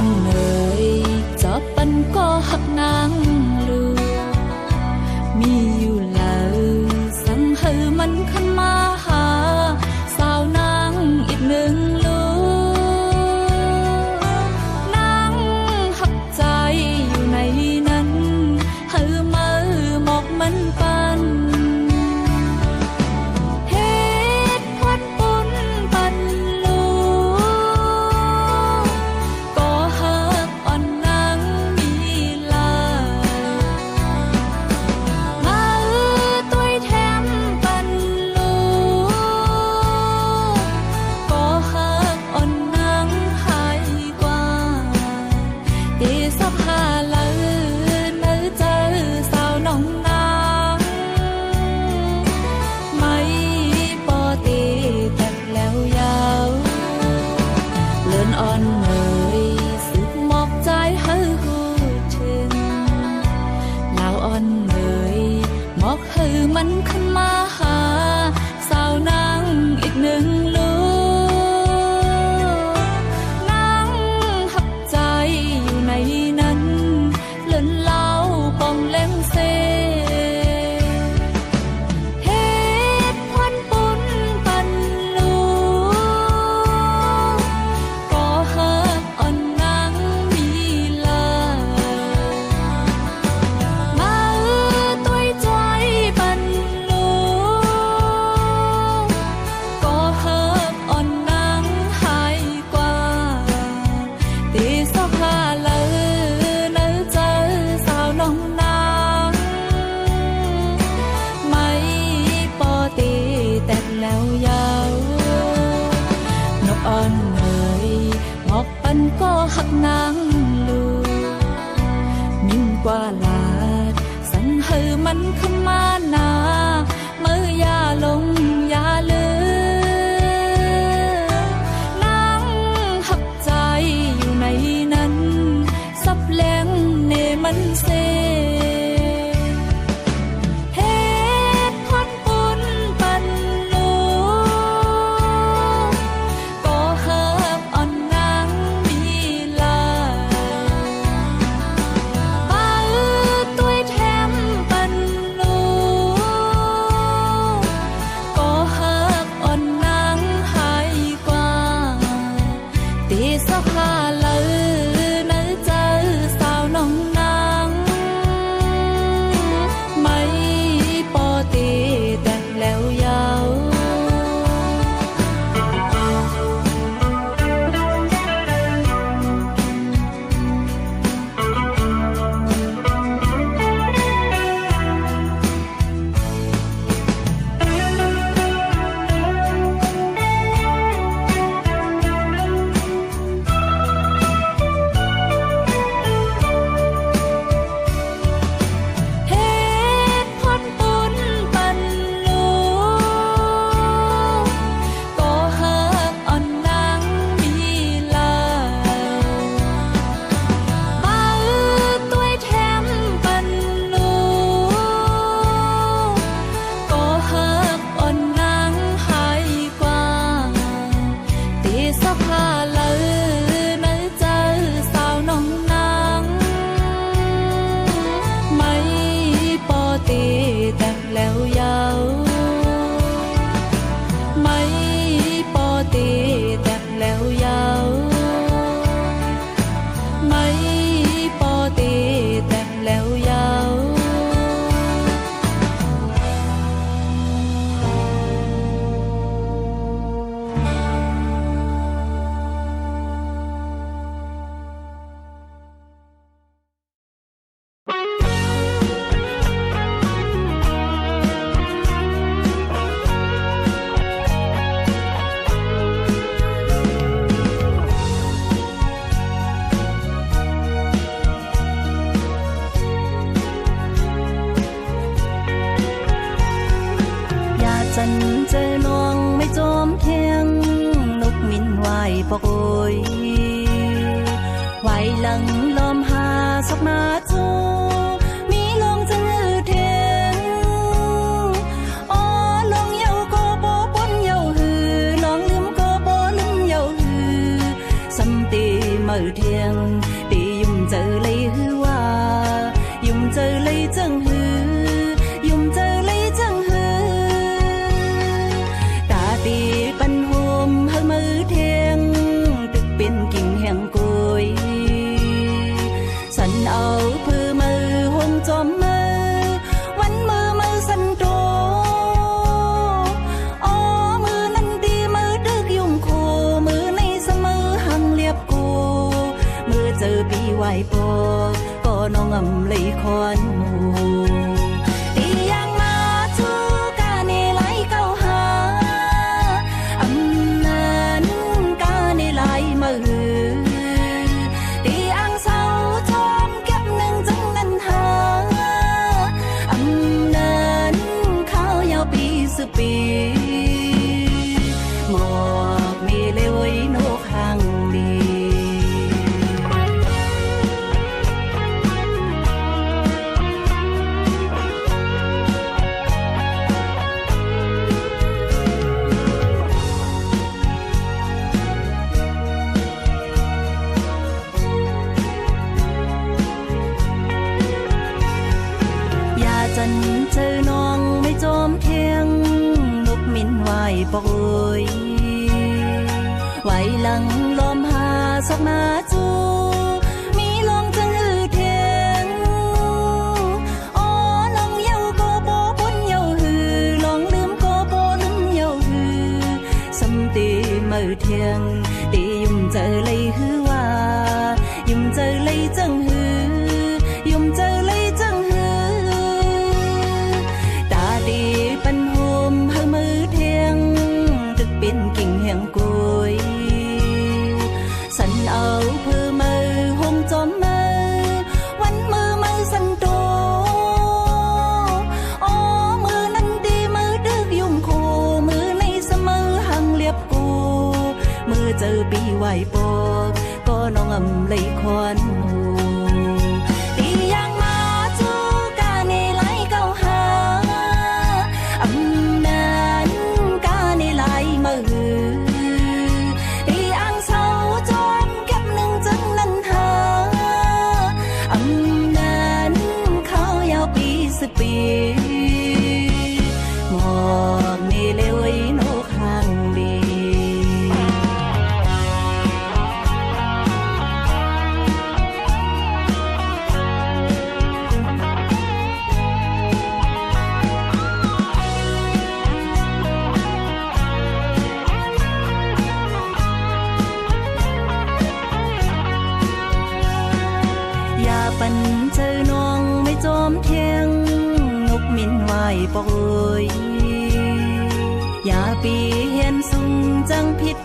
one กว่าลาด สั่งให้มันขม ไปปอก็น้องอํำเลยคอนหมูตียังมาทูกาในไหลเกาหาอำนั้นกาในไหลมาหือตีอังเศร้อมเก็บนึงจังนันหาอำนั้นข้าวยาวปีสุปี ไหวปอกโอยไหวหลังลมหาส ก็น้อ ปันเจอน้องไม่จอมเทียงนกมินไหวปอกเอยอย่าปีเห็นสุงจังผิด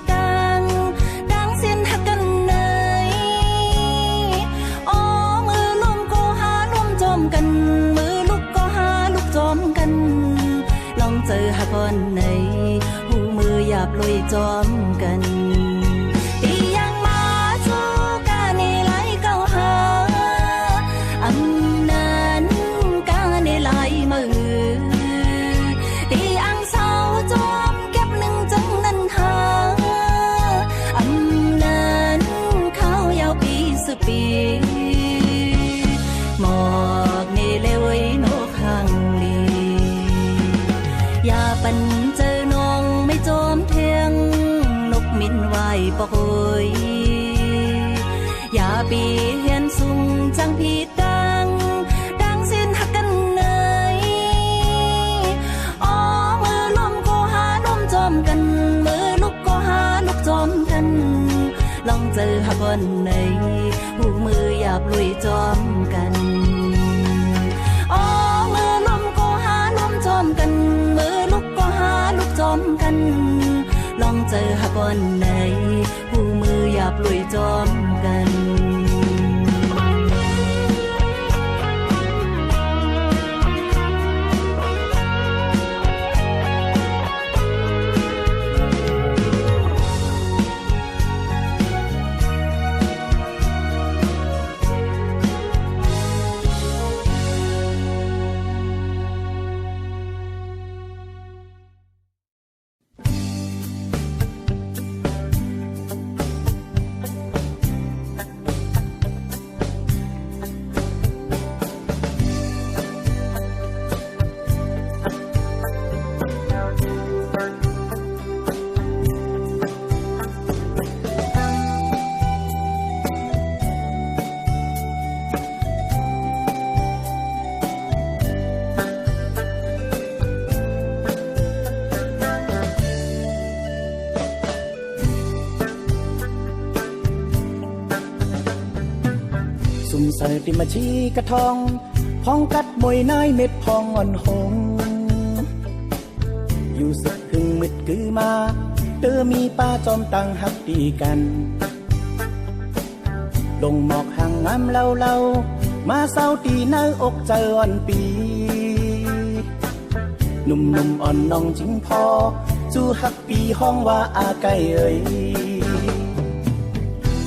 ปันเจอน้องไม่จอมเทียงนกมินไหวปอกโอยอย่าปีเห็นสุงจังพีดัง ดังสิ้นหักกันเนยอ๋อมือลมก็หาลมจอมกัน มือลุกก็หาลุกจอมกัน ลองเจอหักวันไหนหูมือหยาบลุยจอม อนไหนหูมือหยาบลุยจอม ติมาชีกระทอง พองกัดมวยนายเม็ดพองอ่อนหง อยู่สึกหึงมึดกือมา เตอมีป้าจอมตังหักดีกัน ลงหมอกห่างงามเล่าเล่ามาเศร้าตีเนื้ออกใจอ่อนปี หนุ่มหนุ่มๆอ่อนน้องจิงพอ จูหักปีห้องว่าอาไกเอ่ย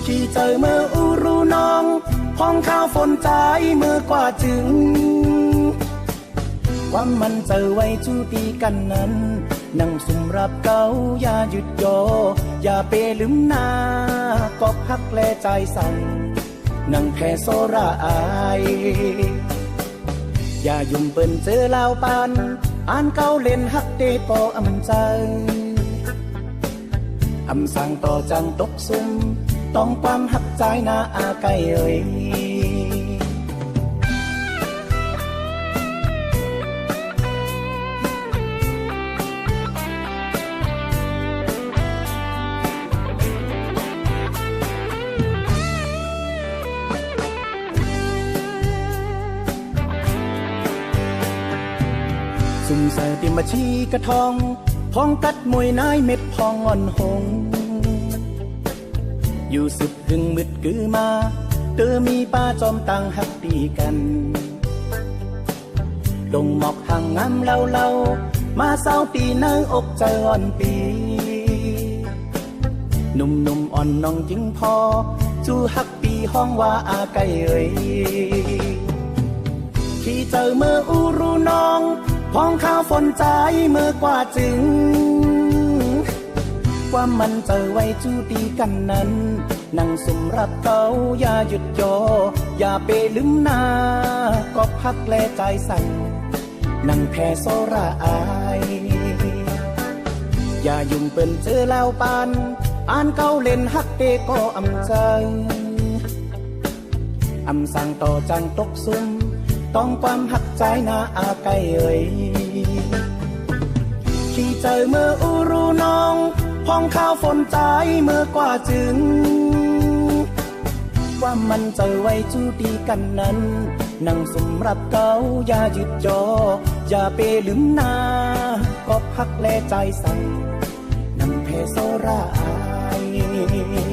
ขี่เจอเมื่ออูรูน้อง ห้องข้าวฝนใจเมื่อกว่าจึง ความมันเจอไว้จูตีกันนั้น นั่งสุมรับเกาอย่าหยุดโยอย่าเปลืมหน้ากอบหักแลใจสั่ง นั่งแพ่โซระอายอย่ายุ่งเปิ้นเจอลาวปานอ่านเก้าเล่นฮักเตปออำใจอำสั่งต่อจังตกซุ่ม ต้องความหักใจนาอาไกเอ่ยซุ่มใส่ติมาชีกระทอง พองกัดมวยนายเม็ดพองอ่อนหง อยู่สุดหึงมืดกือมาเตอมีป้าจอมตังหักตีกันดงหมอกห่างงามเล่าเล่ามาเศร้าปีนางอกใจอ่อนปี หนุ่มหนุ่มอ่อนน้องจิงพอ จูฮักปีห้องว่าอาไกเอ่ยที่เจอเมื่ออูรูน้องพองข้าวฝนใจเมื่อกว่าจึง ความมันเจอไว้จูตีกันนั้น นั่งสมรับเขาอย่าหยุดยอ อย่าไปลืมหน้าก็พักแลใจสั่น นั่งแพ้โซราอาย อย่ายุ่งเปินเจอแล้วปาน อ่านเก้าเล่นฮักเตก็อำใจอำสั่งต่อจังตกซุ่มต้องความหักใจนาอาไกเอ่ยที่เจอเมื่ออูรูน้อง พองข้าวฝนใจเมื่อกว่าจึง ว่ามันจะไว้จูดีกันนั้นนั่งสมรับเกาอย่าหยุดจอ อย่าไปลืมนา ก็พักแลใจใสั่นนำเพโซราอาย